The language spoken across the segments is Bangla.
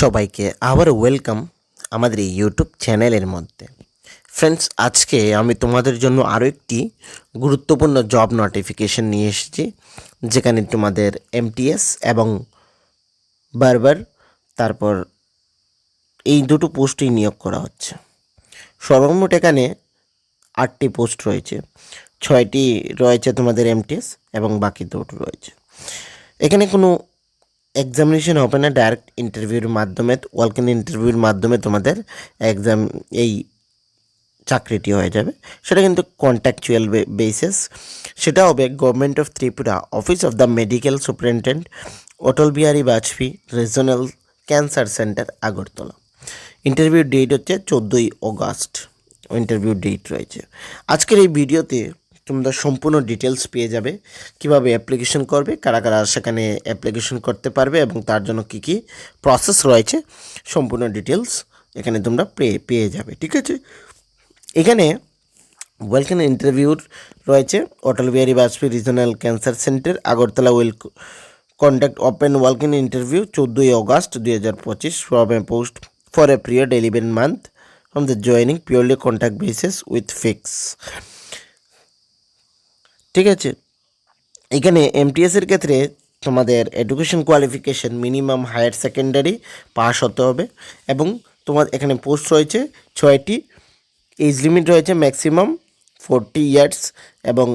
সবাইকে আবার ওয়েলকাম আমাদের এই ইউটিউব চ্যানেলের মধ্যে। ফ্রেন্ডস আজকে আমি তোমাদের জন্য আরও একটি গুরুত্বপূর্ণ জব নোটিফিকেশন নিয়ে এসেছি, যেখানে তোমাদের এমটিএস এবং বারবার তারপর এই দুটো পোস্টই নিয়োগ করা হচ্ছে। সর্বমোট এখানে আটটি পোস্ট রয়েছে, ছয়টি রয়েছে তোমাদের এমটিএস এবং বাকি দুটো রয়েছে। এখানে কোনো এক্সামিনেশন হবে না ডাইরেক্ট ইন্টারভিউর মাধ্যমে ওয়ালকেন ইন্টারভিউর মাধ্যমে তোমাদের এক্সাম এই চাকরিটি হয়ে যাবে। সেটা কিন্তু কন্ট্যাকচুয়াল বেসিস সেটা হবে government of Tripura office of the medical superintendent Atal Bihari Vajpayee regional cancer centre Agartala. Interview date হচ্ছে চোদ্দোই অগাস্ট ইন্টারভিউ ডেট রয়েছে। আজকের এই ভিডিওতে তোমরা সম্পূর্ণ ডিটেলস পেয়ে যাবে। কীভাবে অ্যাপ্লিকেশন করবে, কারা কারা সেখানে অ্যাপ্লিকেশন করতে পারবে এবং তার জন্য কি কি প্রসেস রয়েছে, সম্পূর্ণ ডিটেলস এখানে তোমরা পেয়ে পেয়ে যাবে, ঠিক আছে? এখানে ওয়েলকাম ইন্টারভিউর রয়েছে, Atal Bihari Vajpayee regional cancer centre Agartala will conduct open walk in interview চোদ্দোই অগাস্ট দুই হাজার পঁচিশ from a post for a period eleven month from the joining purely contract basis with fix ঠিক আছে? এখানে এমটিএসের ক্ষেত্রে তোমাদের education qualification minimum higher secondary pass হতে হবে এবং তোমার এখানে পোস্ট রয়েছে ছয়টি। এজ লিমিট রয়েছে ম্যাক্সিমাম ফোরটি ইয়ার্স এবং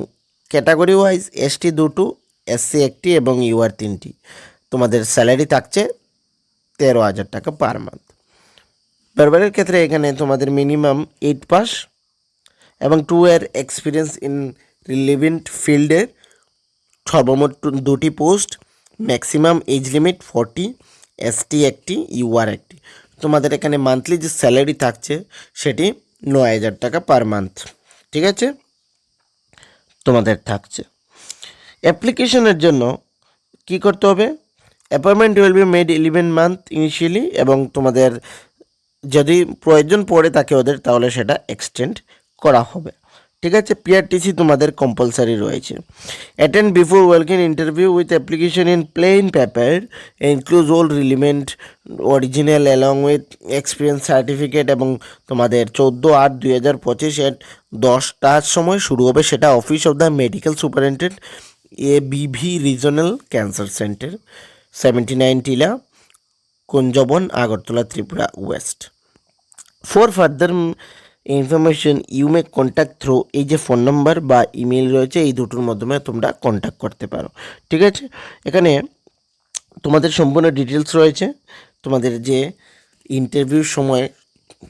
ক্যাটাগরি ওয়াইজ এসটি দুটো এসসি একটি এবং ইউআর তিনটি। তোমাদের স্যালারি থাকছে তেরো হাজার টাকা পার মান্থ বারবারের ক্ষেত্রে এখানে তোমাদের মিনিমাম এইট পাস এবং two year experience in relevant ফিল্ডের সর্বমোট দুটি post, maximum age limit forty, ST একটি, ইউআর একটি। তোমাদের এখানে মান্থলি যে স্যালারি থাকছে, সেটি নয় হাজার টাকা পার মান্থ। ঠিক আছে? তোমাদের থাকছে। অ্যাপ্লিকেশনের জন্য কি করতে হবে? Appointment will be made eleven month initially এবং তোমাদের যদি প্রয়োজন পড়ে থাকে ওদের, তাহলে সেটা এক্সটেন্ড করা হবে। ঠিক আছে? পিআরটিসি তোমাদের কম্পালসারি রয়েছে। Attend before walk in interview with application in plain paper include all relevant original along with experience certificate এবং তোমাদের চোদ্দ আট দুই হাজার পঁচিশ এট দশটার সময় শুরু হবে সেটা office of the medical superintendent A B V regional cancer centre seventy nine Tilla Kunjaban Agartala Tripura west for further information you may contact through এই যে ফোন নাম্বার বা ইমেল রয়েছে, এই দুটোর মাধ্যমে তোমরা কন্ট্যাক্ট করতে পারো। ঠিক আছে? এখানে তোমাদের সম্পূর্ণ ডিটেলস রয়েছে। তোমাদের যে ইন্টারভিউর সময়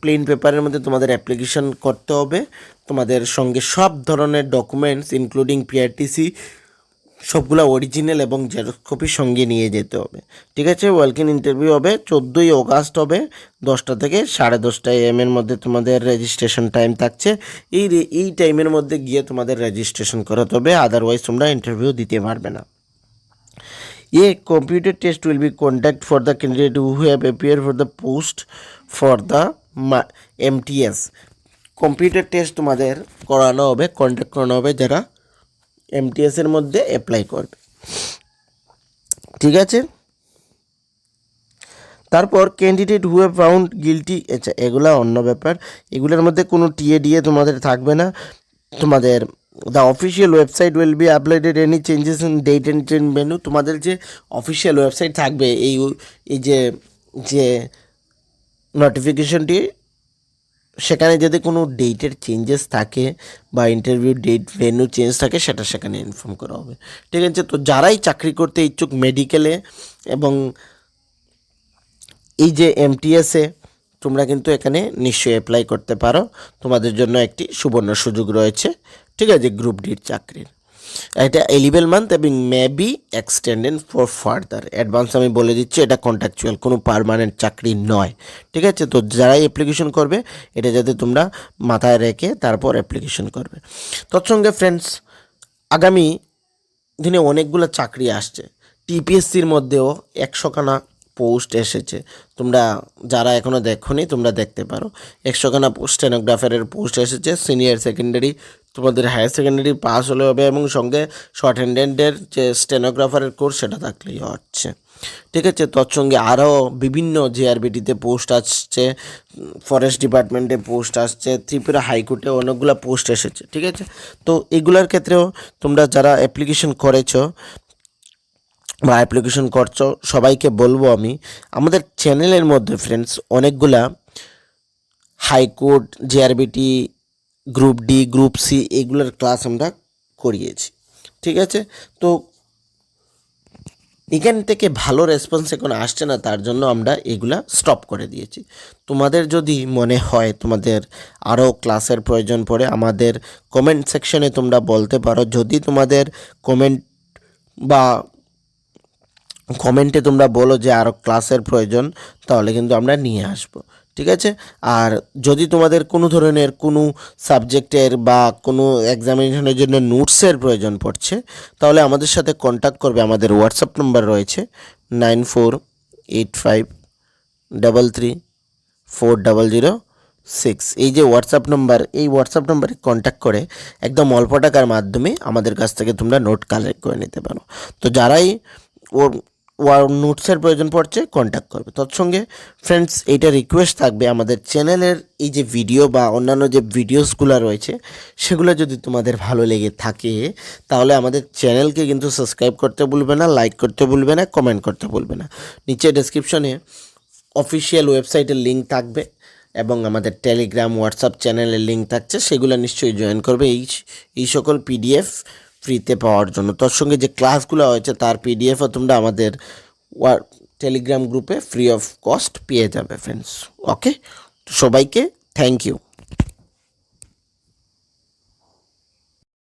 প্লেন পেপারের মধ্যে তোমাদের অ্যাপ্লিকেশন করতে হবে। তোমাদের সঙ্গে সব ধরনের ডকুমেন্টস ইনক্লুডিং পিআরটিসি সবগুলো অরিজিনাল এবং জেরক্স কপি সঙ্গে নিয়ে যেতে হবে। ঠিক আছে? ওয়েলকাম ইন্টারভিউ হবে, চোদ্দোই অগাস্ট হবে, দশটা থেকে সাড়ে দশটা এম এর মধ্যে তোমাদের রেজিস্ট্রেশন টাইম থাকছে। এই এই টাইমের মধ্যে গিয়ে তোমাদের রেজিস্ট্রেশন করাতে হবে আদারওয়াইজ তোমরা ইন্টারভিউ দিতে পারবে না। A computer test will be conducted for the candidate who have appeared for the post the ma- MTS. Computer test তোমাদের করানো হবে কন্ডাক্ট করানো হবে যারা এমটিএস এর মধ্যে অ্যাপ্লাই করবে। ঠিক আছে? তারপর candidate who have found guilty আচ্ছা এগুলা অন্য ব্যাপার। এগুলোর মধ্যে কোনো টিএ ডিএ তোমাদের থাকবে না। তোমাদের the official website will be uploaded any changes in date and change venue তোমাদের যে অফিসিয়াল ওয়েবসাইট থাকবে, এই এই যে যে নোটিফিকেশনটি সেখানে যদি কোনো ডেটের চেঞ্জেস থাকে বা ইন্টারভিউ ডেট ভেন্যু চেঞ্জ থাকে, সেটা সেখানে ইনফর্ম করা হবে। ঠিক আছে? তো যারাই চাকরি করতে ইচ্ছুক মেডিকেলে এবং এই যে এমটিএসে তোমরা কিন্তু এখানে নিশ্চয়ই অ্যাপ্লাই করতে পারো। তোমাদের জন্য একটি সুবর্ণ সুযোগ রয়েছে। ঠিক আছে? গ্রুপ ডির চাকরির। এটা এলিভেল মান্থ এবং may be extended for further advance আমি বলে দিচ্ছি, এটা কন্ট্রাকচুয়াল কোনো পার্মানেন্ট চাকরি নয়। ঠিক আছে? তো যারাই অ্যাপ্লিকেশন করবে, এটা যাতে তোমরা মাথায় রেখে তারপর অ্যাপ্লিকেশন করবে। তৎসঙ্গে ফ্রেন্ডস আগামী দিনে অনেকগুলো চাকরি আসছে। টিপিএসসির মধ্যেও একশোখানা পোস্ট এসেছে। তোমরা যারা এখনও দেখোনি, তোমরা দেখতে পারো। একশোখানা পোস্ট স্টেনোগ্রাফারের পোস্ট এসেছে। সিনিয়র সেকেন্ডারি তোমাদের হায়ার সেকেন্ডারি পাস হলে হবে এবং সঙ্গে শর্ট হ্যান্ডেডের যে স্টেনোগ্রাফারের কোর্স সেটা থাকলেই হচ্ছে। ঠিক আছে? তোর সঙ্গে আরও বিভিন্ন জেআরবিটিতে পোস্ট আসছে ফরেস্ট ডিপার্টমেন্টে পোস্ট আসছে, ত্রিপুরা হাইকোর্টে অনেকগুলো পোস্ট এসেছে, ঠিক আছে? তো এগুলোর ক্ষেত্রেও তোমরা যারা অ্যাপ্লিকেশন করেছ বা অ্যাপ্লিকেশন করছ, সবাইকে বলব আমি, আমাদের চ্যানেলের মধ্যে ফ্রেন্ডস অনেকগুলা high court JRBT group D group C এগুলোর ক্লাস আমরা করিয়েছি। ঠিক আছে? তো এখান থেকে ভালো রেসপন্স এখন আসছে না, তার জন্য আমরা এগুলা স্টপ করে দিয়েছি। তোমাদের যদি মনে হয় তোমাদের আরও ক্লাসের প্রয়োজন পড়ে, আমাদের কমেন্ট সেকশনে তোমরা বলতে পারো। যদি তোমাদের কমেন্ট বা কমেন্টে তোমরা বলো যে আরও ক্লাসের প্রয়োজন, তাহলে কিন্তু আমরা নিয়ে আসব। ঠিক আছে? আর যদি তোমাদের কোনো ধরনের কোনো সাবজেক্টের বা কোনো এক্সামিনেশনের জন্য নোটসের প্রয়োজন পড়ছে, তাহলে আমাদের সাথে কন্ট্যাক্ট করবে। আমাদের হোয়াটসঅ্যাপ নম্বর রয়েছে nine four eight five double three four double zero six. এই যে হোয়াটসঅ্যাপ নম্বর এই হোয়াটসঅ্যাপ নম্বরে কন্ট্যাক্ট করে একদম অল্প টাকার মাধ্যমে আমাদের কাছ থেকে তোমরা নোট কালেক্ট করে নিতে পারো। তো যারাই ওর নোটসের প্রয়োজন পড়ছে কন্ট্যাক্ট করবে। তৎসঙ্গে ফ্রেন্ডস এইটা রিকোয়েস্ট থাকবে আমাদের চ্যানেলের এই যে ভিডিও বা অন্যান্য যে ভিডিওসগুলো রয়েছে, সেগুলো যদি তোমাদের ভালো লেগে থাকে, তাহলে আমাদের চ্যানেলকে কিন্তু সাবস্ক্রাইব করতে ভুলবে না লাইক করতে ভুলবে না কমেন্ট করতে ভুলবে না। নিচে ডেসক্রিপশনে অফিসিয়াল ওয়েবসাইটের লিঙ্ক থাকবে এবং আমাদের টেলিগ্রাম হোয়াটসঅ্যাপ চ্যানেলের লিঙ্ক থাকছে, সেগুলো নিশ্চয়ই জয়েন করবে। এই এই সকল পিডিএফ ফ্রিতে পাওয়ার জন্য। তোর সঙ্গে যে ক্লাসগুলো হয়েছে, তার পিডিএফও তোমরা আমাদের টেলিগ্রাম গ্রুপে ফ্রি অফ কস্ট পেয়ে যাবে ফ্রেন্ডস ওকে সবাইকে থ্যাংক ইউ